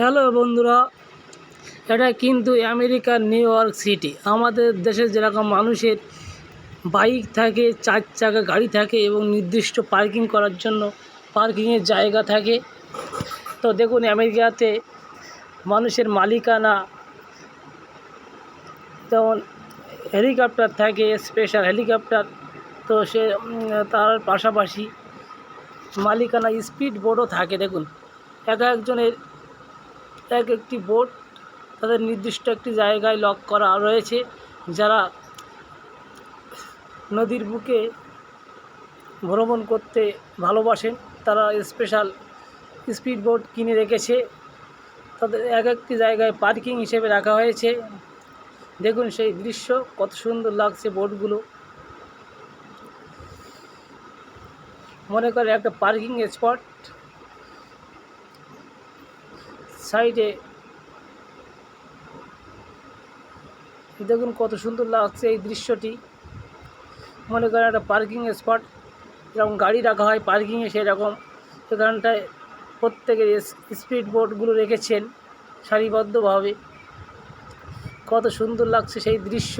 Hello বন্ধুরা, এটা কিন্তু আমেরিকার নিউ ইয়র্ক সিটি। আমাদের দেশে যেরকম মানুষের বাইক থাকে, চার চাকা গাড়ি থাকে এবং নির্দিষ্ট পার্কিং করার জন্য পার্কিংয়ের জায়গা থাকে। তো দেখুন, আমেরিকাতে মানুষের মালিকানা যেমন হেলিকপ্টার থাকে, স্পেশাল হেলিকপ্টার, তো সে তার পাশাপাশি মালিকানা স্পিড বোর্ডও থাকে। দেখুন, এক একজনের এক একটি বোট তাদের নির্দিষ্ট একটি জায়গায় লক করা রয়েছে, যারা নদীর বুকে ভ্রমণ করতে ভালোবাসেন, তারা স্পেশাল স্পিড বোট কিনে রেখেছে। তাদের এক একটি জায়গায় পার্কিং হিসেবে রাখা হয়েছে। দেখুন সেই দৃশ্য, কত সুন্দর লাগছে বোটগুলো। মনে করে একটা পার্কিং স্পট। সাইডে। দেখুন কত সুন্দর লাগছে এই দৃশ্যটি। মনে করেন একটা পার্কিং স্পট যেরকম গাড়ি রাখা হয় পার্কিংয়ে সেরকম। সেখানটায় প্রত্যেকের স্পিড বোটগুলো রেখেছেন সারিবদ্ধভাবে। কত সুন্দর লাগছে সেই দৃশ্য।